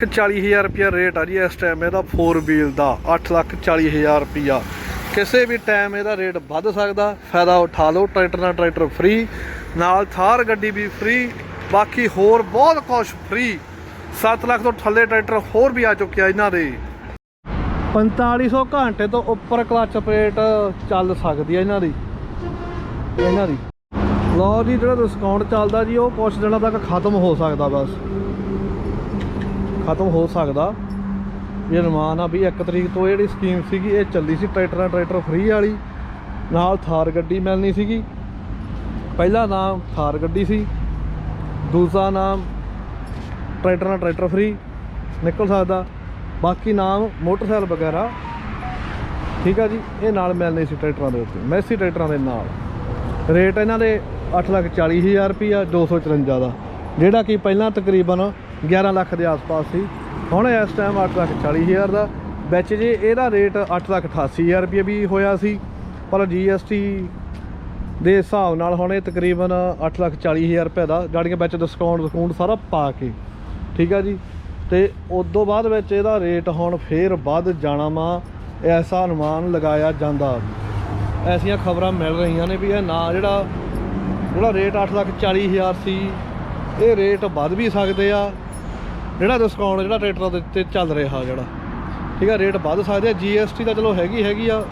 40000 ਰੁਪਿਆ ਰੇਟ ਆ ਜੀ ਇਸ ਟਾਈਮ ਇਹਦਾ 4 ਵੀਲ ਦਾ 840000 ਰੁਪਿਆ ਕਿਸੇ ਵੀ ਟਾਈਮ ਇਹਦਾ ਰੇਟ ਵੱਧ ਸਕਦਾ, ਫਾਇਦਾ ਉਠਾ ਲਓ, ਟਰੈਕਟਰ ਨਾਲ ਟਰੈਕਟਰ ਫ੍ਰੀ ਨਾਲ ਥਾਰ ਗੱਡੀ ਵੀ ਫ੍ਰੀ ਬਾਕੀ ਹੋਰ ਬਹੁਤ ਕੁਝ ਫ੍ਰੀ 7 ਲੱਖ ਤੋਂ ਥੱਲੇ ਟਰੈਕਟਰ ਹੋਰ ਵੀ ਆ ਚੁੱਕਿਆ ਇਹਨਾਂ ਦੇ। 4500 ਘੰਟੇ ਤੋਂ ਉੱਪਰ ਕਲਚ ਪਲੇਟ ਚੱਲ ਸਕਦੀ ਹੈ ਇਹਨਾਂ ਦੀ। ਇਹਨਾਂ ਦੀ। ਲਓ ਜੀ, ਜਿਹੜਾ ਡਿਸਕਾਊਂਟ ਚੱਲਦਾ ਜੀ, ਉਹ ਕੁਝ ਦਿਨਾਂ ਤੱਕ ਖਤਮ ਹੋ ਸਕਦਾ ਬਸ। ਖਤਮ ਹੋ ਸਕਦਾ। ਇਹ ਅਨੁਮਾਨ ਆ ਵੀ 1 ਤਰੀਕ ਤੋਂ ਇਹ ਜਿਹੜੀ ਸਕੀਮ ਸੀਗੀ, ਇਹ ਚੱਲੀ ਸੀ ਟਰੈਕਟਰਾਂ, ਟਰੈਕਟਰ ਫ੍ਰੀ ਵਾਲੀ। ਨਾਲ ਥਾਰ ਗੱਡੀ ਮਿਲਣੀ ਸੀਗੀ। ਪਹਿਲਾ ਨਾਮ ਥਾਰ ਗੱਡੀ ਸੀ, ਦੂਸਰਾ ਨਾਮ ਟਰੈਕਟਰ ਨਾਲ ਟਰੈਕਟਰ ਫ੍ਰੀ ਨਿਕਲ ਸਕਦਾ। ਬਾਕੀ ਨਾਮ ਮੋਟਰਸਾਈਕਲ ਵਗੈਰਾ, ਠੀਕ ਆ ਜੀ, ਇਹ ਨਾਲ ਮਿਲਣੇ ਸੀ ਟਰੈਕਟਰਾਂ ਦੇ ਉੱਤੇ, ਮੈਸੀ ਟਰੈਕਟਰਾਂ ਦੇ ਨਾਲ। ਰੇਟ ਇਹਨਾਂ ਦੇ 840000 ਰੁਪਿਆ 254 ਦਾ, ਜਿਹੜਾ ਕਿ ਪਹਿਲਾਂ ਤਕਰੀਬਨ 11 ਲੱਖ ਦੇ ਆਸ-ਪਾਸ ਸੀ। ਹੁਣ ਇਸ ਟਾਈਮ 840000 ਦਾ। ਵਿੱਚ ਜੇ ਇਹਦਾ ਰੇਟ 888000 ਰੁਪਏ ਵੀ ਹੋਇਆ ਸੀ, ਪਰ GST ਦੇ ਹਿਸਾਬ ਨਾਲ ਹੁਣ ਇਹ ਤਕਰੀਬਨ 840000 ਰੁਪਏ ਦਾ ਜਾਣੀ ਕਿ ਵਿੱਚ ਡਿਸਕਾਊਂਟ ਡਿਸਕਾਊਂਟ ਸਾਰਾ ਪਾ ਕੇ। ਠੀਕ ਆ ਜੀ? ਤੇ ਉਸ ਤੋਂ ਬਾਅਦ ਵਿੱਚ ਇਹਦਾ ਰੇਟ ਹੁਣ ਫੇਰ ਵੱਧ ਜਾਣਾ ਵਾ, ਐਸਾ ਅਨੁਮਾਨ ਲਗਾਇਆ ਜਾਂਦਾ। ਐਸੀਆਂ ਖਬਰਾਂ ਮਿਲ ਰਹੀਆਂ ਨੇ ਵੀ ਇਹ ਨਾ ਜਿਹੜਾ ਜਿਹੜਾ ਰੇਟ 840000 ਸੀ, ਇਹ ਰੇਟ ਵੱਧ ਵੀ ਸਕਦੇ ਆ। ਜਿਹੜਾ ਡਿਸਕਾਊਂਟ ਜਿਹੜਾ ਟਰੈਕਟਰਾਂ ਦੇ ਉੱਤੇ ਚੱਲ ਰਿਹਾ ਜਿਹੜਾ। ਠੀਕ ਆ ਰੇਟ ਵੱਧ ਸਕਦੇ ਆ। GST ਤਾਂ ਚਲੋ ਹੈਗੀ ਹੈਗੀ ਆ।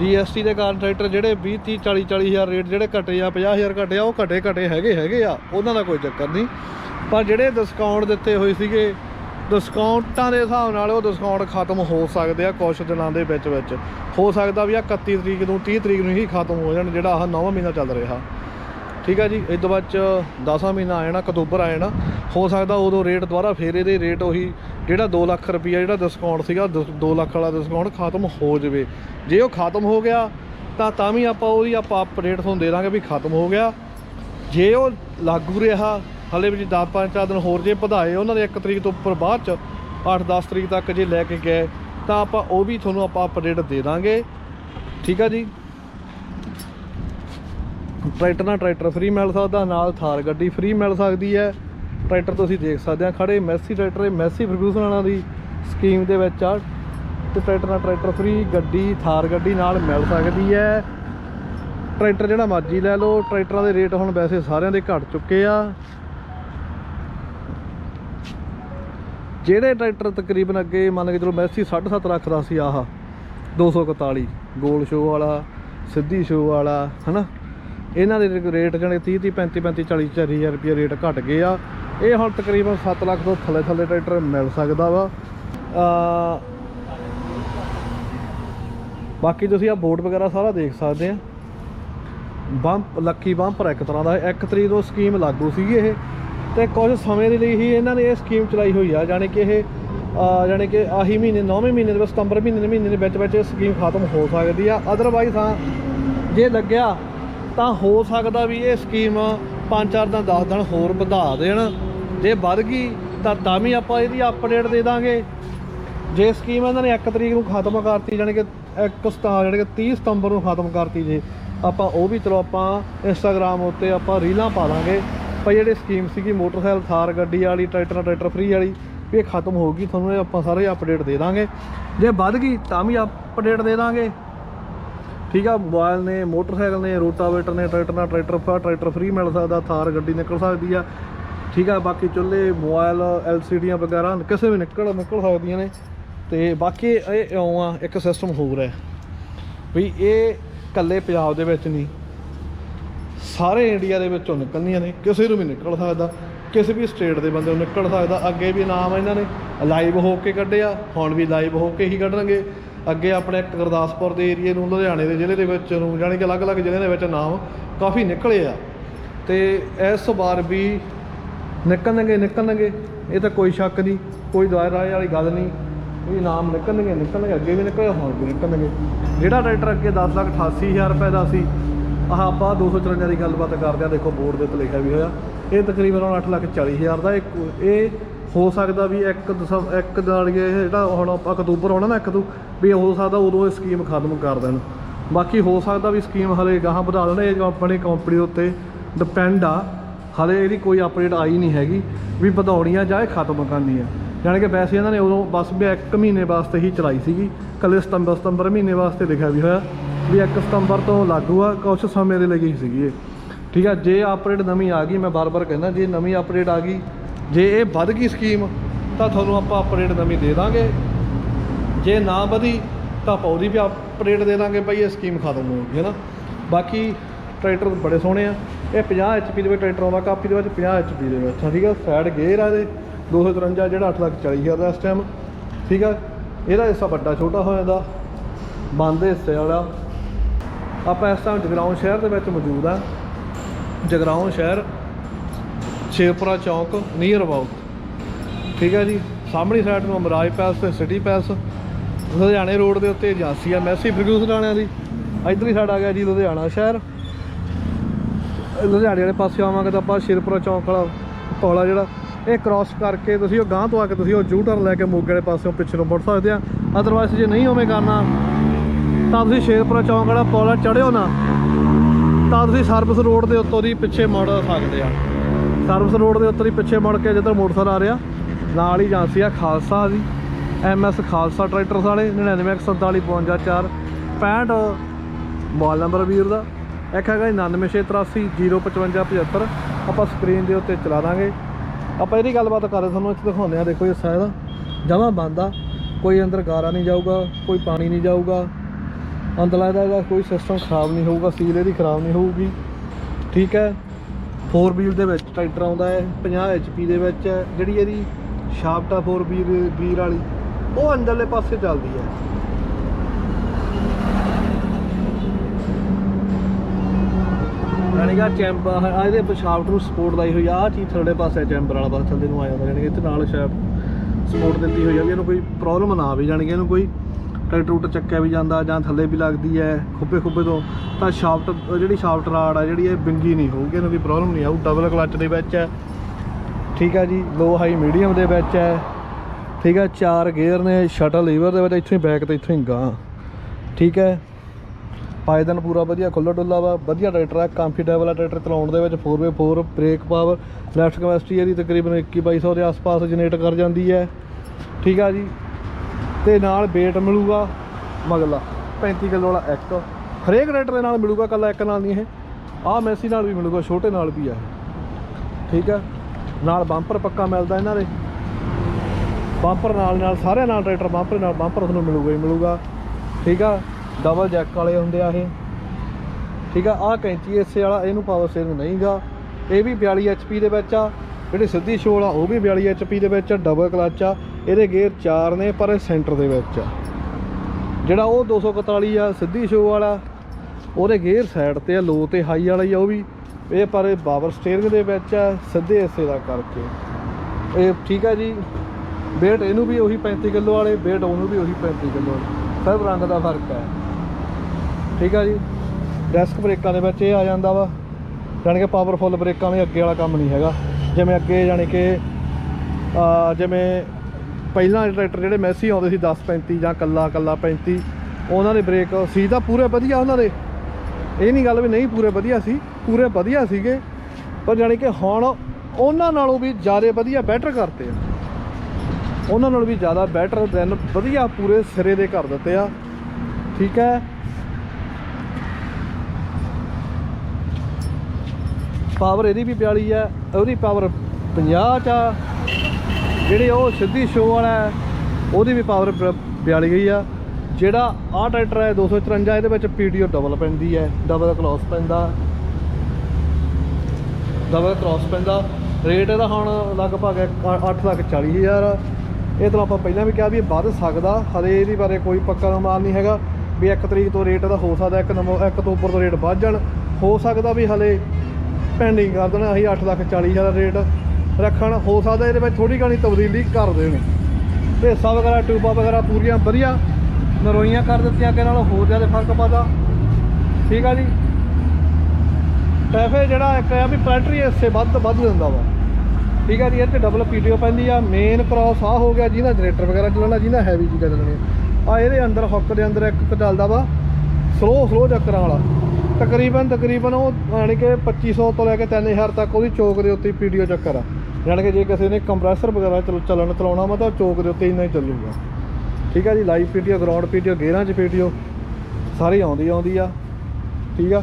GST ਦੇ ਕਾਰਨ ਟਰੈਕਟਰ ਜਿਹੜੇ 20 30 40 40000 ਰੇਟ ਜਿਹੜੇ ਘਟੇ ਆ 50000 ਘਟੇ ਆ, ਉਹ ਘਟੇ ਘਟੇ ਹੈਗੇ ਹੈਗੇ ਆ। ਉਹਨਾਂ ਦਾ ਕੋਈ ਚੱਕਰ ਨਹੀਂ। ਪਰ ਜਿਹੜੇ ਡਿਸਕਾਊਂਟ ਦਿੱਤੇ ਹੋਏ ਸੀਗੇ ਡਿਸਕਾਊਂਟਾਂ ਦੇ ਹਿਸਾਬ ਨਾਲ ਉਹ ਡਿਸਕਾਊਂਟ ਖਤਮ ਹੋ ਸਕਦੇ ਆ ਕੁਝ ਦਿਨਾਂ ਦੇ ਵਿੱਚ ਵਿੱਚ। ਹੋ ਸਕਦਾ ਵੀ ਆ 31 ਤਰੀਕ ਨੂੰ 30 ਤਰੀਕ ਨੂੰ ਹੀ ਖਤਮ ਹੋ ਜਾਣ, ਜਿਹੜਾ ਆਹ 9ਵਾਂ ਮਹੀਨਾ ਚੱਲ ਰਿਹਾ। ਠੀਕ ਆ ਜੀ ਇਸ ਤੋਂ ਬਾਅਦ ਚ 10ਵਾਂ ਮਹੀਨਾ ਆ ਜਾਣਾ, ਅਕਤੂਬਰ ਆ ਜਾਣਾ। ਹੋ ਸਕਦਾ ਉਦੋਂ ਰੇਟ ਦੁਬਾਰਾ ਫੇਰ ਇਹਦੇ ਰੇਟ ਉਹੀ ਜਿਹੜਾ 2 ਲੱਖ ਰੁਪਈਆ ਜਿਹੜਾ ਡਿਸਕਾਊਂਟ ਸੀਗਾ 2 ਲੱਖ ਵਾਲਾ ਡਿਸਕਾਊਂਟ ਖਤਮ ਹੋ ਜਾਵੇ। ਜੇ ਉਹ ਖਤਮ ਹੋ ਗਿਆ, ਤਾਂ ਤਾਂ ਵੀ ਆਪਾਂ ਉਹਦੀ ਆਪਾਂ ਅਪਡੇਟ ਤੁਹਾਨੂੰ ਦੇ ਦਾਂਗੇ ਵੀ ਖਤਮ ਹੋ ਗਿਆ। ਜੇ ਉਹ ਲਾਗੂ ਰਿਹਾ, ਹਲੇ ਵੀ 10 5 ਚਾਰ ਦਿਨ ਹੋਰ ਜੇ ਵਧਾਏ, ਉਹਨਾਂ ਦੇ 1 ਤਰੀਕ ਤੋਂ ਉੱਪਰ ਬਾਅਦ ਚ 8-10 ਤਰੀਕ ਤੱਕ ਜੇ ਲੈ ਕੇ ਗਏ, ਤਾਂ ਆਪਾਂ ਉਹ ਵੀ ਤੁਹਾਨੂੰ ਆਪਾਂ ਅਪਡੇਟ ਦੇ ਦਾਂਗੇ। ਠੀਕ ਆ ਜੀ? ਟਰੈਕਟਰ ਨਾਲ ਟਰੈਕਟਰ ਫ੍ਰੀ ਮਿਲ ਸਕਦਾ, ਨਾਲ ਥਾਰ ਗੱਡੀ ਫ੍ਰੀ ਮਿਲ ਸਕਦੀ ਹੈ। ਟਰੈਕਟਰ ਤੁਸੀਂ ਦੇਖ ਸਕਦੇ ਆ ਖੜੇ ਮੈਸੀ ਟਰੈਕਟਰ ਇਹ ਮੈਸੀ ਪ੍ਰੋਡਿਊਸਰ ਵਾਲਾ ਦੀ ਸਕੀਮ ਦੇ ਵਿੱਚ ਆ। ਤੇ ਟਰੈਕਟਰ ਨਾਲ ਟਰੈਕਟਰ ਫ੍ਰੀ ਗੱਡੀ, ਥਾਰ ਗੱਡੀ ਨਾਲ ਮਿਲ ਸਕਦੀ ਹੈ। ਟਰੈਕਟਰ ਜਿਹੜਾ ਮਰਜ਼ੀ ਲੈ ਲਓ, ਟਰੈਕਟਰਾਂ ਦੇ ਰੇਟ ਹੁਣ ਵੈਸੇ ਸਾਰਿਆਂ ਦੇ ਘਟ ਚੁੱਕੇ ਆ। ਜਿਹੜੇ ਟਰੈਕਟਰ ਤਕਰੀਬਨ ਅੱਗੇ ਮੰਨ ਕੇ ਚਲੋ ਮੈਸੀ 7.5 ਲੱਖ ਦਾ ਸੀ ਆਹ 241 ਗੋਲ ਸ਼ੋ ਵਾਲਾ, ਸਿੱਧੀ ਸ਼ੋ ਵਾਲਾ, ਹਨਾ? ਇਹਨਾਂ ਦੇ ਰੇਟ ਜਣੇ 30 30 35 35 40 40 ਹਜ਼ਾਰ ਰੁਪਏ ਰੇਟ ਘਟ ਗਏ ਆ। ਇਹ ਹੁਣ ਤਕਰੀਬਨ 7 ਲੱਖ ਤੋਂ ਥੱਲੇ ਥੱਲੇ ਟਰੈਕਟਰ ਮਿਲ ਸਕਦਾ ਵਾ। ਬਾਕੀ ਤੁਸੀਂ ਆ ਬੋਰਡ ਵਗੈਰਾ ਸਾਰਾ ਦੇਖ ਸਕਦੇ ਆ। ਬੰਪ ਲੱਕੀ ਬੰਪਰ ਇੱਕ ਤਰ੍ਹਾਂ ਦਾ ਇੱਕ ਤਰੀਕ ਤੋਂ ਸਕੀਮ ਲਾਗੂ ਸੀ ਇਹ। ਤੇ ਕੁਝ ਸਮੇਂ ਦੇ ਲਈ ਹੀ ਇਹਨਾਂ ਨੇ ਇਹ ਸਕੀਮ ਚਲਾਈ ਹੋਈ ਆ ਜਾਣੀ ਕਿ ਇਹ ਅ, ਜਾਣੀ ਕਿ ਆਹੀ ਮਹੀਨੇ 9ਵੇਂ ਮਹੀਨੇ ਦੇ ਵਿੱਚ ਸਤੰਬਰ ਮਹੀਨੇ ਦੇ ਮਹੀਨੇ ਦੇ ਵਿੱਚ ਵਿੱਚ ਇਹ ਸਕੀਮ ਖਤਮ ਹੋ ਸਕਦੀ ਆ। ਅਦਰਵਾਈਜ਼ ਹਾਂ ਜੇ ਲੱਗਿਆ ਤਾਂ ਹੋ ਸਕਦਾ ਵੀ ਇਹ ਸਕੀਮ 5-4 ਦਿਨ 10 ਦਿਨ ਹੋਰ ਵਧਾ ਦੇਣ। ਜੇ ਵੱਧ ਗਈ, ਤਾਂ ਤਾਂ ਵੀ ਆਪਾਂ ਇਹਦੀ ਅਪਡੇਟ ਦੇ ਦਾਂਗੇ। ਜੇ ਸਕੀਮ ਇਹਨਾਂ ਨੇ 1 ਤਰੀਕ ਨੂੰ ਖਤਮ ਕਰਤੀ, ਜਾਣੀ ਕਿ 1 ਸਤੰਬਰ ਜਾਣੀ ਕਿ 30 ਸਤੰਬਰ ਨੂੰ ਖਤਮ ਕਰਤੀ ਜੇ, ਆਪਾਂ ਉਹ ਵੀ ਚਲੋ ਆਪਾਂ ਇੰਸਟਾਗ੍ਰam ਉੱਤੇ ਆਪਾਂ ਰੀਲਾਂ ਪਾ ਦਾਂਗੇ। ਪਰ ਜਿਹੜੀ ਸਕੀਮ ਸੀਗੀ ਮੋਟਰਸਾਈਕਲ, ਥਾਰ ਗੱਡੀ ਵਾਲੀ, ਟਰੈਕਟਰ ਟਰੈਕਟਰ ਫ੍ਰੀ ਵਾਲੀ, ਵੀ ਇਹ ਖਤਮ ਹੋ ਗਈ, ਤੁਹਾਨੂੰ ਇਹ ਆਪਾਂ ਸਾਰੇ ਅਪਡੇਟ ਦੇ ਦਾਂਗੇ। ਜੇ ਵੱਧ ਗਈ, ਤਾਂ ਵੀ ਅਪਡੇਟ ਦੇ ਦਾਂਗੇ। ਠੀਕ ਆ, ਮੋਬਾਈਲ ਨੇ, ਮੋਟਰਸਾਈਕਲ ਨੇ, ਰੋਟਾਵੇਟਰ ਨੇ, ਟਰੈਕਟਰ ਨਾਲ ਟਰੈਕਟਰ ਫਾ, ਟਰੈਕਟਰ ਫ੍ਰੀ ਮਿਲ ਸਕਦਾ, ਥਾਰ ਗੱਡੀ ਨਿਕਲ ਸਕਦੀ ਆ। ਠੀਕ ਆ, ਬਾਕੀ ਚੁੱਲ੍ਹੇ, ਮੋਬਾਈਲ, ਐਲਸੀਡੀਆਂ ਵਗੈਰਾ, ਕਿਸੇ ਵੀ ਨਿਕਲ ਨਿਕਲ ਸਕਦੀਆਂ ਨੇ। ਤੇ ਬਾਕੀ ਇਹ ਇਉਂ ਆ, ਇੱਕ ਸਿਸਟਮ ਹੋਰ ਹੈ ਵੀ ਇਹ ਇਕੱਲੇ ਪੰਜਾਬ ਦੇ ਵਿੱਚ ਨਹੀਂ, ਸਾਰੇ ਇੰਡੀਆ ਦੇ ਵਿੱਚੋਂ ਨਿਕਲਣੀਆਂ ਨੇ। ਕਿਸੇ ਨੂੰ ਵੀ ਨਿਕਲ ਸਕਦਾ, ਕਿਸੇ ਵੀ ਸਟੇਟ ਦੇ ਬੰਦੇ ਨੂੰ ਨਿਕਲ ਸਕਦਾ। ਅੱਗੇ ਵੀ ਨਾਮ ਇਹਨਾਂ ਨੇ ਲਾਈਵ ਹੋ ਕੇ ਕੱਢਿਆ, ਹੁਣ ਵੀ ਲਾਈਵ ਹੋ ਕੇ ਹੀ ਕੱਢਣਗੇ। ਅੱਗੇ ਆਪਣੇ ਗੁਰਦਾਸਪੁਰ ਦੇ ਏਰੀਏ ਨੂੰ, ਲੁਧਿਆਣੇ ਦੇ ਜ਼ਿਲ੍ਹੇ ਦੇ ਵਿੱਚ ਨੂੰ ਜਾਣੀ ਕਿ ਅਲੱਗ-ਅਲੱਗ ਜ਼ਿਲ੍ਹਿਆਂ ਦੇ ਵਿੱਚ ਨਾਮ ਕਾਫੀ ਨਿਕਲੇ ਆ। ਤੇ ਇਸ ਵਾਰ ਵੀ ਨਿਕਲਣਗੇ ਨਿਕਲਣਗੇ। ਇਹ ਤਾਂ ਕੋਈ ਸ਼ੱਕ ਨਹੀਂ, ਕੋਈ ਦੁਆਰ ਰਾਏ ਵਾਲੀ ਗੱਲ ਨਹੀਂ ਇਹ ਨਾਮ ਨਿਕਲਣਗੇ ਨਿਕਲਣਗੇ, ਅੱਗੇ ਵੀ ਨਿਕਲੇ, ਹੁਣ ਵੀ ਨਿਕਲਣਗੇ। ਜਿਹੜਾ ਟਰੈਕਟਰ ਅੱਗੇ 10 ਲੱਖ 88 ਹਜ਼ਾਰ ਰੁਪਏ ਦਾ ਸੀ, ਆਹ ਆਪਾਂ 254 ਦੀ ਗੱਲਬਾਤ ਕਰਦੇ ਆ, ਦੇਖੋ ਬੋਰਡ ਦੇ ਉੱਤੇ ਲਿਖਿਆ ਵੀ ਹੋਇਆ। ਇਹ ਤਕਰੀਬਨ ਹੁਣ 8 ਲੱਖ 40 ਹਜ਼ਾਰ ਦਾ ਇਹ ਹੋ ਸਕਦਾ ਵੀ ਇੱਕ ਦਸੰ- ਇੱਕ ਨਾਲ ਜਿਹੜਾ ਹੁਣ ਆਪਾਂ ਅਕਤੂਬਰ ਆਉਣਾ ਨਾ ਇੱਕ ਤੋਂ, ਵੀ ਹੋ ਸਕਦਾ ਉਦੋਂ ਇਹ ਸਕੀਮ ਖਤਮ ਕਰ ਦੇਣ। ਬਾਕੀ ਹੋ ਸਕਦਾ ਵੀ ਸਕੀਮ ਹਲੇ ਗਾਹਾਂ ਵਧਾ ਦੇਣ, ਇਹ ਆਪਣੀ ਕੰਪਨੀ ਦੇ ਉੱਤੇ ਡਿਪੈਂਡ ਆ, ਹਲੇ ਇਹਦੀ ਕੋਈ ਅਪਡੇਟ ਆਈ ਨਹੀਂ ਹੈਗੀ ਵੀ ਵਧਾਉਣੀ ਆ ਜਾਂ ਖਤਮ ਕਰਨੀ ਆ ਜਾਣੀ ਕਿ ਵੈਸੇ ਇਹਨਾਂ ਨੇ ਉਦੋਂ ਬਸ ਵੀ ਇੱਕ ਮਹੀਨੇ ਵਾਸਤੇ ਹੀ ਚਲਾਈ ਸੀਗੀ ਕੱਲੇ ਸਤੰਬਰ ਸਤੰਬਰ ਮਹੀਨੇ ਵਾਸਤੇ ਲਿਖਿਆ ਵੀ ਹੋਇਆ ਵੀ 1 ਸਤੰਬਰ ਤੋਂ ਲਾਗੂ ਆ, ਕੁਛ ਸਮੇਂ ਦੇ ਲਈ ਹੀ ਸੀਗੀ ਇਹ। ਠੀਕ ਆ, ਜੇ ਅਪਡੇਟ ਨਵੀਂ ਆ ਗਈ, ਮੈਂ ਬਾਰ-ਬਾਰ ਕਹਿੰਦਾ, ਜੇ ਨਵੀਂ ਅਪਡੇਟ ਆ ਗਈ ਜੇ ਇਹ ਵੱਧ ਗਈ ਸਕੀਮ, ਤਾਂ ਤੁਹਾਨੂੰ ਆਪਾਂ ਅਪਡੇਟ ਨਵੀਂ ਦੇ ਦਾਂਗੇ। ਜੇ ਨਾ ਵਧੀ, ਤਾਂ ਆਪਾਂ ਉਹਦੀ ਵੀ ਅਪਡੇਟ ਦੇ ਦਾਂਗੇ ਭਾਈ ਇਹ ਸਕੀਮ ਖਤਮ ਹੋ ਗਈ ਹੈ ਨਾ। ਬਾਕੀ ਟਰੈਕਟਰ ਬੜੇ ਸੋਹਣੇ ਆ। ਇਹ 50 HP ਦੇ ਵਿੱਚ ਟਰੈਕਟਰ ਆਉਂਦਾ, ਕਾਪੀ ਦੇ ਵਿੱਚ 50 HP ਦੇ ਵਿੱਚ। ਠੀਕ ਆ ਸਾਈਡ ਗੇਅਰ ਆ ਇਹਦੇ। 253 ਜਿਹੜਾ 8 ਲੱਖ 40 ਹਜ਼ਾਰ ਦਾ ਇਸ ਟਾਈਮ ਠੀਕ ਆ, ਇਹਦਾ ਹਿੱਸਾ ਵੱਡਾ ਛੋਟਾ ਹੋ ਜਾਂਦਾ। ਬੰਦ ਹਿੱਸੇ ਵਾਲਾ। ਆਪਾਂ ਇਸ ਟਾਈਮ ਜਗਰਾਉਂ ਸ਼ਹਿਰ ਦੇ ਵਿੱਚ ਮੌਜੂਦ ਆ। ਜਗਰਾਉਂ ਸ਼ਹਿਰ ਸ਼ੇਰਪੁਰਾ ਚੌਕ ਨੀਅਰ ਅਬਾਊਟ ਠੀਕ ਹੈ ਜੀ? ਸਾਹਮਣੀ ਸਾਈਡ ਨੂੰ ਅਮਰਾਜ ਪੈਲਸ ਤੇ ਸਿਟੀ ਪੈਲਸ ਲੁਧਿਆਣੇ ਰੋਡ ਦੇ ਉੱਤੇ ਏਜੰਸੀ ਆ ਮੈਸੀ ਫਰਗੂਸ ਲਾਣਿਆਂ ਦੀ। ਇਧਰਲੀ ਸਾਈਡ ਆ ਗਿਆ ਜੀ ਲੁਧਿਆਣਾ ਸ਼ਹਿਰ। ਲੁਧਿਆਣੇ ਵਾਲੇ ਪਾਸੇ ਆਵਾਂਗੇ ਤਾਂ ਆਪਾਂ ਸ਼ੇਰਪੁਰਾ ਚੌਂਕ ਵਾਲਾ ਪੌਲਾ ਜਿਹੜਾ, ਇਹ ਕ੍ਰਾਸ ਕਰਕੇ ਤੁਸੀਂ ਉਹ ਗਾਂਹ ਤੋਂ ਆ ਕੇ ਤੁਸੀਂ ਉਹ ਜੂ ਟਰਨ ਲੈ ਕੇ ਮੋਗੇ ਵਾਲੇ ਪਾਸਿਓਂ ਪਿੱਛੇ ਨੂੰ ਮੁੜ ਸਕਦੇ ਆ। ਅਦਰਵਾਈਜ਼ ਜੇ ਨਹੀਂ ਉਵੇਂ ਕਰਨਾ, ਤਾਂ ਤੁਸੀਂ ਸ਼ੇਰਪੁਰਾ ਚੌਂਕ ਵਾਲਾ ਪੌਲਾ ਚੜਿਓ ਨਾ। ਤਾਂ ਤੁਸੀਂ ਸਰਵਿਸ ਰੋਡ ਦੇ ਉੱਤੋਂ ਦੀ ਪਿੱਛੇ ਮੁੜ ਸਕਦੇ ਆ। ਸਰਵਿਸ ਰੋਡ ਦੇ ਉੱਤੇ ਹੀ ਪਿੱਛੇ ਮੁੜ ਕੇ ਜਿੱਧਰ ਮੋਟਰਸਾਈਕਲ ਆ ਰਿਹਾ, ਨਾਲ ਹੀ ਏਜੰਸੀ ਆ ਖਾਲਸਾ ਦੀ ਐਮਐਸ ਖਾਲਸਾ ਟਰੈਕਟਰਸ ਵਾਲੇ 99144554 65 ਮੋਬਾਈਲ ਨੰਬਰ ਵੀਰ ਦਾ, ਇੱਕ ਹੈਗਾ 9968305575 ਆਪਾਂ ਸਕਰੀਨ ਦੇ ਉੱਤੇ ਚਲਾ ਦਾਂਗੇ। ਆਪਾਂ ਇਹਦੀ ਗੱਲਬਾਤ ਕਰਦੇ ਤੁਹਾਨੂੰ ਇੱਥੇ ਦਿਖਾਉਂਦੇ ਆ ਦੇਖੋ ਇਹ ਸਾਇਦ ਜਮਾਂ ਬੰਦ ਆ, ਕੋਈ ਅੰਦਰ ਗਾਰਾ ਨਹੀਂ ਜਾਊਗਾ, ਕੋਈ ਪਾਣੀ ਨਹੀਂ ਜਾਊਗਾ ਅੰਦਰਲਾ ਇਹਦਾ ਕੋਈ ਸਿਸਟਮ ਖਰਾਬ ਨਹੀਂ ਹੋਊਗਾ ਸੀਲ ਇਹਦੀ ਖਰਾਬ ਨਹੀਂ ਹੋਊਗੀ। ਠੀਕ ਹੈ ਫੋਰ ਵੀਲ ਦੇ ਵਿੱਚ ਟਰੈਕਟਰ ਆਉਂਦਾ ਹੈ 50 HP ਦੇ ਵਿੱਚ ਹੈ। ਜਿਹੜੀ ਇਹਦੀ ਸ਼ਾਫਟ ਆ ਫੋਰ ਵੀਲ ਵੀਰ ਵਾਲੀ, ਉਹ ਅੰਦਰਲੇ ਪਾਸੇ ਚੱਲਦੀ ਹੈ ਯਾਨੀ ਕਿ ਚੈਂਬਰ ਆ ਇਹਦੇ ਸ਼ਾਫਟ ਨੂੰ ਸਪੋਰਟ ਲਾਈ ਹੋਈ ਆ, ਆਹ ਚੀਜ਼ ਥੱਲੇ ਪਾਸੇ ਚੈਂਬਰ ਵਾਲਾ ਪਾਸੇ ਥੱਲੇ ਨੂੰ ਆ ਜਾਂਦਾ ਯਾਨੀ ਕਿ ਇੱਥੇ ਨਾਲ ਸ਼ਾਫਟ ਸਪੋਰਟ ਦਿੱਤੀ ਹੋਈ ਆ ਵੀ ਇਹਨੂੰ ਕੋਈ ਪ੍ਰੋਬਲਮ ਨਾ ਆਵੇ, ਯਾਨੀ ਕਿ ਇਹਨੂੰ ਕੋਈ ਟਰੈਕਟਰ ਉੱਟ ਚੱਕਿਆ ਵੀ ਜਾਂਦਾ ਜਾਂ ਥੱਲੇ ਵੀ ਲੱਗਦੀ ਹੈ ਖੁੱਬੇ ਖੁੱਬੇ ਤੋਂ, ਤਾਂ ਸ਼ਾਫਟ, ਜਿਹੜੀ ਸ਼ਾਫਟ ਰਾਡ ਆ, ਜਿਹੜੀ ਇਹ ਬਿੰਗੀ ਨਹੀਂ ਹੋਊਗੀ, ਇਹਨੂੰ ਕੋਈ ਪ੍ਰੋਬਲਮ ਨਹੀਂ ਆਊ ਡਬਲ ਕਲੱਚ ਦੇ ਵਿੱਚ ਹੈ। ਠੀਕ ਹੈ ਜੀ ਲੋ ਹਾਈ ਮੀਡੀਅਮ ਦੇ ਵਿੱਚ ਹੈ। ਠੀਕ ਹੈ ਚਾਰ ਗੇਅਰ ਨੇ ਸ਼ਟਲ ਲੀਵਰ ਦੇ ਵਿੱਚ, ਇੱਥੋਂ ਹੀ ਬੈਕ ਤੇ ਇੱਥੋਂ ਹੀ ਗਾਂ ਠੀਕ ਹੈ। ਪਾਇਦਨ ਪੂਰਾ ਵਧੀਆ ਖੁੱਲਾ ਡੁੱਲਾ ਵਾ, ਵਧੀਆ ਟਰੈਕਟਰ ਆ ਕੰਫਰਟੇਬਲ ਆ ਟਰੈਕਟਰ ਚਲਾਉਣ ਦੇ ਵਿੱਚ 4x4 break power left capacity ਇਹਦੀ ਤਕਰੀਬਨ 21-2200 ਦੇ ਆਸ-ਪਾਸ ਜਨਰੇਟ ਕਰ ਜਾਂਦੀ ਹੈ। ਠੀਕ ਆ ਜੀ। ਤੇ ਨਾਲ weight ਮਿਲੂਗਾ ਮਗਲਾ 35 ਕਿਲੋ ਵਾਲਾ ਇੱਕ। ਹਰੇਕ ਰੇਟ ਦੇ ਨਾਲ ਮਿਲੂਗਾ ਕੱਲਾ ਇੱਕ ਨਾਲ ਨਹੀਂ ਇਹ। ਆਹ ਮੈਸੀ ਨਾਲ ਵੀ ਮਿਲੂਗਾ, ਛੋਟੇ ਨਾਲ ਵੀ ਆ ਠੀਕ ਆ? ਨਾਲ ਬੰਪਰ ਪੱਕਾ ਮਿਲਦਾ ਇਹਨਾਂ ਦੇ। ਬੰਪਰ ਨਾਲ ਨਾਲ ਸਾਰੇ ਨਾਲ ਟਰੈਕਟਰ ਬੰਪਰ ਨਾਲ ਬੰਪਰ ਤੁਹਾਨੂੰ ਮਿਲੂਗਾ ਹੀ ਮਿਲੂਗਾ। ਠੀਕ ਆ? ਡਬਲ ਜੈਕ ਵਾਲੇ ਹੁੰਦੇ ਆ ਇਹ। ਠੀਕ ਆ? ਆਹ ਕੈਂਚੀ ਇਸੇ ਵਾਲਾ, ਇਹਨੂੰ ਪਾਵਰ ਸਟੀਅਰਿੰਗ ਨਹੀਂਗਾ। ਇਹ ਵੀ 42 HP ਦੇ ਵਿੱਚ ਆ। ਜਿਹੜੀ ਸਿੱਧੀ ਸ਼ੋਲ ਆ, ਉਹ ਵੀ 42 HP ਦੇ ਵਿੱਚ ਡਬਲ ਕਲਚ ਆ। ਇਹਦੇ ਗੇਅਰ 4 ਨੇ, ਪਰ ਇਹ ਸੈਂਟਰ ਦੇ ਵਿੱਚ ਆ। ਜਿਹੜਾ ਉਹ 241 ਆ, ਸਿੱਧੀ ਸ਼ੋ ਵਾਲਾ, ਉਹਦੇ ਗੇਅਰ ਸਾਈਡ ਤੇ ਆ ਲੋ ਤੇ ਹਾਈ ਵਾਲਾ ਹੀ ਆ ਉਹ ਵੀ। ਇਹ ਪਰ ਇਹ ਪਾਵਰ ਸਟੀਅਰਿੰਗ ਦੇ ਵਿੱਚ ਆ, ਸਿੱਧੇ ਹਿੱਸੇ ਦਾ ਕਰਕੇ। ਇਹ ਠੀਕ ਆ ਜੀ। weight ਇਹਨੂੰ ਵੀ ਉਹੀ 35 ਕਿਲੋ ਵਾਲੇ, weight ਉਹਨੂੰ ਵੀ ਉਹੀ 35 ਕਿਲੋ ਵਾਲੇ। ਸਿਰਫ ਰੰਗ ਦਾ ਫ਼ਰਕ ਹੈ ਠੀਕ ਆ ਜੀ। ਡੈਸਕ ਬ੍ਰੇਕਾਂ ਦੇ ਵਿੱਚ ਇਹ ਆ ਜਾਂਦਾ ਵਾ। ਜਾਣੀ ਕਿ ਪਾਵਰਫੁੱਲ ਬ੍ਰੇਕਾਂ ਦੇ ਅੱਗੇ ਵਾਲਾ ਕੰਮ ਨਹੀਂ ਹੈਗਾ। ਜਿਵੇਂ ਅੱਗੇ, ਜਾਣੀ ਕਿ ਜਿਵੇਂ ਪਹਿਲਾਂ ਟਰੈਕਟਰ ਜਿਹੜੇ ਮੈਸੀ ਆਉਂਦੇ ਸੀ 10 35 ਜਾਂ ਕੱਲਾ ਕੱਲਾ 35 ਉਹਨਾਂ ਦੇ ਬ੍ਰੇਕ ਸੀ ਤਾਂ ਪੂਰੇ ਵਧੀਆ ਉਹਨਾਂ ਦੇ। ਇਹ ਨਹੀਂ ਗੱਲ ਵੀ ਨਹੀਂ ਪੂਰੇ ਵਧੀਆ ਸੀ, ਪੂਰੇ ਵਧੀਆ ਸੀਗੇ। ਪਰ ਜਾਣੀ ਕਿ ਹੁਣ ਉਹਨਾਂ ਨਾਲੋਂ ਵੀ ਜ਼ਿਆਦਾ ਵਧੀਆ ਬੈਟਰ ਕਰਤੇ ਆ। ਉਹਨਾਂ ਨਾਲੋਂ ਵੀ ਜ਼ਿਆਦਾ ਬੈਟਰ ਦੈਨ ਵਧੀਆ ਪੂਰੇ ਸਿਰੇ ਦੇ ਕਰ ਦਿੱਤੇ ਆ। ਠੀਕ ਹੈ। ਪਾਵਰ ਇਹਦੀ ਵੀ 42 ਹੈ ਉਹਦੀ ਪਾਵਰ 50 ਚ ਆ। ਜਿਹੜੀ ਉਹ ਸਿੱਧੀ ਸ਼ੋ ਵਾਲਾ ਹੈ, ਉਹਦੀ ਵੀ ਪਾਵਰ 42 ਗਈ ਆ। ਜਿਹੜਾ ਆਹ ਟਰੈਕਟਰ ਹੈ 254 ਇਹਦੇ ਵਿੱਚ ਪੀਡੀਓ ਡਬਲ ਪੈਂਦੀ ਹੈ ਡਬਲ ਕ੍ਰਾਸ ਪੈਂਦਾ। ਡਬਲ ਕ੍ਰਾਸ ਪੈਂਦਾ। ਰੇਟ ਇਹਦਾ ਹੁਣ ਲਗਭਗ 8 ਲੱਖ 40 ਹਜ਼ਾਰ ਇਹ ਤਾਂ ਆਪਾਂ ਪਹਿਲਾਂ ਵੀ ਕਿਹਾ ਵੀ ਇਹ ਵੱਧ ਸਕਦਾ ਹਲੇ ਇਹਦੇ ਬਾਰੇ ਕੋਈ ਪੱਕਾ ਅਨੁਮਾਨ ਨਹੀਂ ਹੈਗਾ ਵੀ 1 ਤਰੀਕ ਤੋਂ ਰੇਟ ਇਹਦਾ ਹੋ ਸਕਦਾ 1 ਨਵੰਬਰ 1 ਉੱਪਰ ਤੋਂ ਰੇਟ ਵੱਧ ਜਾਣ। ਹੋ ਸਕਦਾ ਵੀ ਹਲੇ ਪੈਂਡਿੰਗ ਕਰ ਦੇਣਾ ਅਸੀਂ 8 ਲੱਖ 40 ਹਜ਼ਾਰ ਰੇਟ ਰੱਖਣ, ਹੋ ਸਕਦਾ ਇਹਦੇ ਵਿੱਚ ਥੋੜੀ ਘਣੀ ਤਬਦੀਲੀ ਕਰ ਦੇਣ। ਤੇ ਵਗੈਰਾ, ਟਿਊਬਾਂ ਵਗੈਰਾ ਪੂਰੀਆਂ ਵਧੀਆ ਨਰੋਈਆਂ ਕਰ ਦਿੱਤੀਆਂ ਕਿ ਨਾਲ, ਹੋਰ ਜ਼ਿਆਦਾ ਫ਼ਰਕ ਪਾਦਾ ਠੀਕ ਆ ਜੀ? ਟੈਫੇ ਜਿਹੜਾ ਇੱਕ ਆ ਵੀ ਪੈਟਰੀ ਇਸੇ ਵੱਧ ਵੱਧ ਦਿੰਦਾ ਵਾ। ਠੀਕ ਆ ਜੀ ਇਹ ਤੇ ਡਬਲ ਪੀਟੀਓ ਪੈਂਦੀ ਆ। ਮੇਨ ਕ੍ਰਾਸ ਆ, ਹੋ ਗਿਆ ਜਿਹਦਾ ਜਨਰੇਟਰ ਵਗੈਰਾ ਚਲਾਉਣਾ, ਜਿਹਦਾ ਹੈਵੀ ਚੀਜ਼ਾਂ ਚੱਲਣੀਆਂ ਆ ਇਹਦੇ ਅੰਦਰ ਹੁੱਕ ਦੇ ਅੰਦਰ ਇੱਕ ਕੁ ਚੱਲਦਾ ਵਾ ਸਲੋ ਸਲੋ ਚੱਕਰਾਂ ਵਾਲਾ। ਤਕਰੀਬਨ ਤਕਰੀਬਨ ਉਹ, ਯਾਨੀ ਕਿ 2500 ਤੋਂ ਲੈ ਕੇ 3000 ਤੱਕ ਉਹਦੀ ਚੌਕ ਦੇ ਉੱਤੇ ਪੀਡੀਓ ਚੱਕਰ ਆ। ਜਾਣੀ ਕਿ ਜੇ ਕਿਸੇ ਨੇ ਕੰਪਰੈਸਰ ਵਗੈਰਾ ਚਲ ਚੱਲਣ ਚਲਾਉਣਾ ਵਾ ਤਾਂ ਚੌਕ ਦੇ ਉੱਤੇ ਇੰਨਾ ਹੀ ਚੱਲੂਗਾ। ਠੀਕ ਆ ਜੀ ਲਾਈਵ ਪੀਟੀਓ ਗਰਾਊਂਡ ਪੀਟੀਓ ਗੇਅਰਾਂ 'ਚ ਪੀਟੀਓ ਸਾਰੀ ਆਉਂਦੀ ਆਉਂਦੀ ਆ। ਠੀਕ ਆ?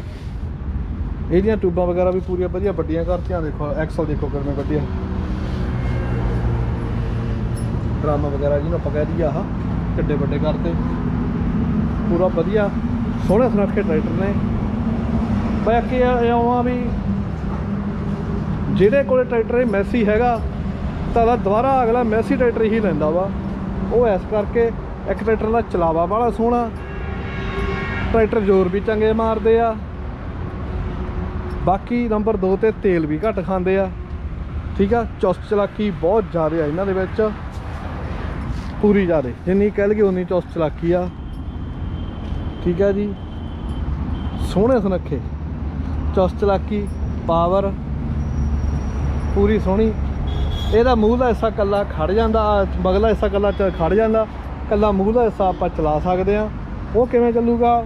ਇਹਦੀਆਂ ਟਿਊਬਾਂ ਵਗੈਰਾ ਵੀ ਪੂਰੀਆਂ ਵਧੀਆ, ਵੱਡੀਆਂ ਕਰਤੀਆਂ, ਦੇਖੋ ਐਕਸਲ ਦੇਖੋ ਕਿੰਨੇ ਵਧੀਆ ਡਰਾਮਾ ਵਗੈਰਾ ਜਿਹਨੂੰ ਆਪਾਂ ਕਹਿ ਦਈਏ, ਆਹ, ਕਿੱਡੇ ਵੱਡੇ ਕਰਤੇ। ਪੂਰਾ ਵਧੀਆ, ਸੋਹਣੇ ਸੁਨੱਖੇ ਟਰੈਕਟਰ ਨੇ। ਬਾਕੀ ਇਹ ਆਵਾਂ ਵੀ ਜਿਹੜੇ ਕੋਲੇ ਟਰੈਕਟਰ ਇਹ ਮੈਸੀ ਹੈਗਾ, ਤਾਂ ਉਹਦਾ ਦੁਬਾਰਾ ਅਗਲਾ ਮੈਸੀ ਟਰੈਕਟਰ ਹੀ ਲੈਂਦਾ ਵਾ। ਉਹ ਇਸ ਕਰਕੇ ਇੱਕ ਟਰੈਕਟਰ ਦਾ ਚਲਾਵਾ ਵਾਲਾ ਸੋਹਣਾ। ਟਰੈਕਟਰ ਜ਼ੋਰ ਵੀ ਚੰਗੇ ਮਾਰਦੇ ਆ। ਬਾਕੀ ਨੰਬਰ 2 ਤੇ ਤੇਲ ਵੀ ਘੱਟ ਖਾਂਦੇ ਆ। ਠੀਕ ਆ, ਚੁਸਤ ਚਲਾਕੀ ਬਹੁਤ ਜ਼ਿਆਦਾ ਆ ਇਹਨਾਂ ਦੇ ਵਿੱਚ। ਪੂਰੀ ਜ਼ਿਆਦਾ, ਜਿੰਨੀ ਕਹਿ ਲਈਏ ਉਨੀ ਚੁਸਤ ਚਲਾਕੀ ਆ। ਠੀਕ ਆ ਜੀ। ਸੋਹਣੇ ਸੁਨੱਖੇ। ਚੁਸਤ ਚਲਾਕੀ, ਪਾਵਰ। ਪੂਰੀ ਸੋਹਣੀ। ਇਹਦਾ ਮੂੰਹ ਦਾ ਹਿੱਸਾ ਕੱਲਾ ਖੜ ਜਾਂਦਾ ਬਗਲਾ ਹਿੱਸਾ ਕੱਲਾ ਚ ਖੜ ਜਾਂਦਾ। ਕੱਲਾ ਮੂੰਹ ਦਾ ਹਿੱਸਾ ਆਪਾਂ ਚਲਾ ਸਕਦੇ ਆ ਉਹ ਕਿਵੇਂ ਚੱਲੂਗਾ?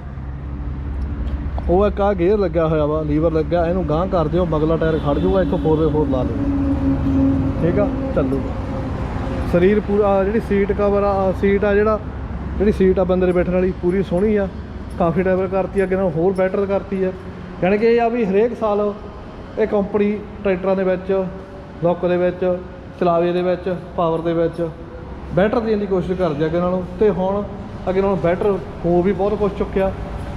ਉਹ ਇੱਕ ਆ ਗੇਅਰ ਲੱਗਿਆ ਹੋਇਆ ਵਾ ਲੀਵਰ ਲੱਗਾ ਇਹਨੂੰ ਗਾਂਹ ਕਰ ਦਿਓ, ਬਗਲਾ ਟਾਇਰ ਖੜ ਜਾਊਗਾ ਇੱਥੋਂ 4x4 ਲਾ ਲਿਓ ਠੀਕ ਆ? ਚੱਲੂਗਾ। ਸਰੀਰ ਪੂਰਾ ਜਿਹੜੀ ਸੀਟ ਕਵਰ ਆ ਸੀਟ ਆ ਜਿਹੜਾ, ਜਿਹੜੀ ਸੀਟ ਆ ਬੰਦੇ ਦੇ ਬੈਠਣ ਵਾਲੀ, ਪੂਰੀ ਸੋਹਣੀ ਆ। ਕਾਫੀ ਡਰਾਈਵਰ ਕਰਤੀ ਆ, ਅੱਗੇ ਨਾਲੋਂ ਹੋਰ ਬੈਟਰ ਕਰਤੀ ਆ। ਯਾਨੀ ਕਿ ਇਹ ਆ ਵੀ ਹਰੇਕ ਸਾਲ ਇਹ ਕੰਪਨੀ ਟਰੈਕਟਰਾਂ ਦੇ ਵਿੱਚ, ਲੁੱਕ ਦੇ ਵਿੱਚ, ਚਲਾਵੇ ਦੇ ਵਿੱਚ ਪਾਵਰ ਦੇ ਵਿੱਚ ਬੈਟਰ ਦੇਣ ਦੀ ਕੋਸ਼ਿਸ਼ ਕਰਦੀ ਆ ਅੱਗੇ ਨਾਲੋਂ ਤੇ ਹੁਣ ਅੱਗੇ ਨਾਲੋਂ ਬੈਟਰ ਹੋ ਵੀ ਬਹੁਤ ਕੁਝ ਚੁੱਕਿਆ।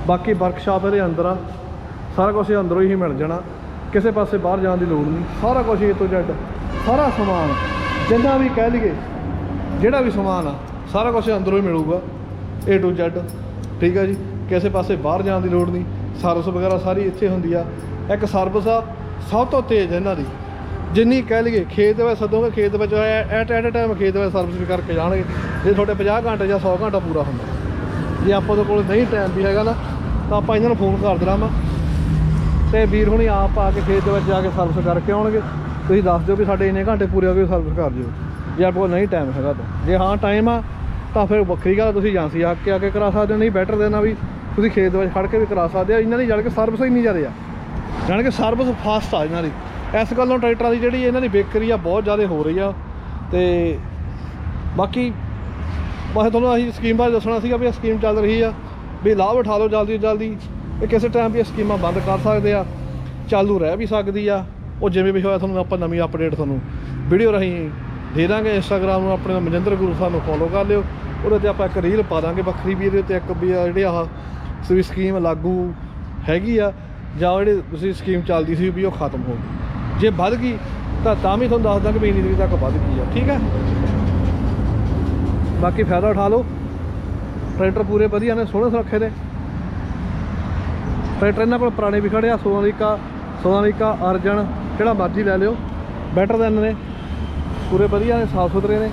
ਬਾਕੀ ਵਰਕਸ਼ਾਪ ਇਹਦੇ ਅੰਦਰ ਆ। ਸਾਰਾ ਕੁਝ ਇਹ ਅੰਦਰੋਂ ਹੀ ਮਿਲ ਜਾਣਾ। ਕਿਸੇ ਪਾਸੇ ਬਾਹਰ ਜਾਣ ਦੀ ਲੋੜ ਨਹੀਂ। ਸਾਰਾ ਕੁਝ A ਤੋਂ Z, ਸਾਰਾ ਸਮਾਨ, ਜਿੰਨਾ ਵੀ ਕਹਿ ਲਈਏ, ਜਿਹੜਾ ਵੀ ਸਮਾਨ ਆ, ਸਾਰਾ ਕੁਝ ਅੰਦਰੋਂ ਹੀ ਮਿਲੂਗਾ। A to Z, ਠੀਕ ਆ ਜੀ? ਕਿਸੇ ਪਾਸੇ ਬਾਹਰ ਜਾਣ ਦੀ ਲੋੜ ਨਹੀਂ। ਸਰਵਿਸ ਵਗੈਰਾ ਸਾਰੀ ਇੱਥੇ ਹੁੰਦੀ ਆ। ਇੱਕ ਸਰਵਿਸ ਆ ਸਭ ਤੋਂ ਤੇਜ਼ ਇਹਨਾਂ ਦੀ। ਜਿੰਨੀ ਕਹਿ ਲਈਏ ਖੇਤ ਵਿੱਚ ਸਦੋਗੇ ਖੇਤ ਵਿੱਚ ਐਟ ਐਟ ਟਾਈਮ ਖੇਤ ਵਿੱਚ ਸਰਵਿਸ ਵੀ ਕਰਕੇ ਜਾਣਗੇ। ਜੇ ਤੁਹਾਡੇ 50 ਘੰਟੇ ਜਾਂ 100 ਘੰਟਾ ਪੂਰਾ ਹੁੰਦਾ। ਜੇ ਆਪਾਂ ਦੇ ਕੋਲ ਨਹੀਂ ਟਾਈਮ ਵੀ ਹੈਗਾ ਨਾ, ਤਾਂ ਆਪਾਂ ਇਹਨਾਂ ਨੂੰ ਫੋਨ ਕਰ ਦੇਣਾ ਵਾ। ਤੇ ਵੀਰ ਹੁਣੀ ਆਪ ਆ ਕੇ ਖੇਤ ਦੇ ਵਿੱਚ ਜਾ ਕੇ ਸਰਵਿਸ ਕਰਕੇ ਆਉਣਗੇ। ਤੁਸੀਂ ਦੱਸ ਦਿਓ ਵੀ ਸਾਡੇ ਇੰਨੇ ਘੰਟੇ ਪੂਰੇ ਹੋ ਗਏ ਸਰਵਿਸ ਕਰ ਦਿਓ। ਜੇ ਆਪਾਂ ਕੋਲ ਨਹੀਂ ਟਾਈਮ ਹੈਗਾ ਤਾਂ। ਜੇ ਹਾਂ ਟਾਈਮ ਆ, ਤਾਂ ਫਿਰ ਵੱਖਰੀ ਗੱਲ ਤੁਸੀਂ ਏਜੰਸੀ ਆ ਕੇ ਆ ਕੇ ਕਰਾ ਸਕਦੇ ਹੋ, ਨਹੀਂ ਬੈਟਰ ਦੇਣਾ ਵੀ ਤੁਸੀਂ ਖੇਤ ਵਿੱਚ ਖੜ ਕੇ ਵੀ ਕਰਾ ਸਕਦੇ ਆ। ਇਹਨਾਂ ਦੀ ਜਾਣ ਕੇ ਸਰਵਿਸ ਹੀ ਨਹੀਂ ਜ਼ਿਆਦਾ ਆ। ਜਾਣ ਕਿ ਸਰਵਿਸ ਫਾਸਟ ਆ ਇਹਨਾਂ ਦੀ। ਇਸ ਗੱਲੋਂ ਟਰੈਕਟਰਾਂ ਦੀ ਜਿਹੜੀ ਇਹਨਾਂ ਦੀ ਬੇਕਰੀ ਆ ਬਹੁਤ ਜ਼ਿਆਦਾ ਹੋ ਰਹੀ ਆ ਤੇ ਬਾਕੀ ਬਸ ਤੁਹਾਨੂੰ ਅਸੀਂ ਸਕੀਮ ਬਾਰੇ ਦੱਸਣਾ ਸੀਗਾ ਵੀ ਇਹ ਸਕੀਮ ਚੱਲ ਰਹੀ ਆ, ਵੀ ਲਾਭ ਉਠਾ ਲਓ ਜਲਦੀ ਤੋਂ ਜਲਦੀ ਇਹ ਕਿਸੇ ਟਾਈਮ ਵੀ ਇਹ ਸਕੀਮਾਂ ਬੰਦ ਕਰ ਸਕਦੇ ਆ, ਚਾਲੂ ਰਹਿ ਵੀ ਸਕਦੀ ਆ। ਉਹ ਜਿਵੇਂ ਵੀ ਹੋਇਆ ਤੁਹਾਨੂੰ ਆਪਾਂ ਨਵੀਂ ਅਪਡੇਟ ਤੁਹਾਨੂੰ ਵੀਡੀਓ ਰਾਹੀਂ ਦੇ ਦਾਂਗੇ ਇੰਸਟਾਗ੍ਰਾਮ ਨੂੰ ਆਪਣੇ ਮਨਿੰਦਰ ਗੁਰੂ ਸਾਹਿਬ ਨੂੰ ਫੋਲੋ ਕਰ ਲਿਓ। ਉਹਦੇ ਤੇ ਆਪਾਂ ਇੱਕ ਰੀਲ ਪਾ ਦਾਂਗੇ ਵੱਖਰੀ ਵੀ ਇਹਦੇ ਉੱਤੇ ਇੱਕ ਵੀ ਜਿਹੜੀ ਆਹ ਸਵੀ ਸਕੀਮ ਲਾਗੂ ਹੈਗੀ ਆ। ਜਾਂ ਜਿਹੜੀ ਤੁਸੀਂ ਸਕੀਮ ਚੱਲਦੀ ਸੀ ਵੀ ਉਹ ਖਤਮ ਹੋ ਗਈ। ਜੇ ਵੱਧ ਗਈ, ਤਾਂ ਤਾਂ ਵੀ ਤੁਹਾਨੂੰ ਦੱਸ ਦਾਂਗੇ ਵੀ ਇੰਨੀ ਤਰੀਕ ਤੱਕ ਵੱਧ ਗਈ ਆ, ਠੀਕ ਹੈ ਬਾਕੀ ਫਾਇਦਾ ਉਠਾ ਲਓ। ਟਰੈਕਟਰ ਪੂਰੇ ਵਧੀਆ ਨੇ, ਸੋਹਣੇ ਸੁਰੱਖੇ ਦੇ ਟਰੈਕਟਰ ਇਹਨਾਂ ਕੋਲ ਪੁਰਾਣੇ ਵੀ ਖੜੇ ਆ ਸੋਨਾਲੀਕਾ ਸੋਨਾਲੀਕਾ ਅਰਜਨ ਕਿਹੜਾ ਮਰਜ਼ੀ ਲੈ ਲਿਓ। ਬੈਟਰ ਦੈਨ ਨੇ। ਪੂਰੇ ਵਧੀਆ ਨੇ, ਸਾਫ਼ ਸੁਥਰੇ ਨੇ।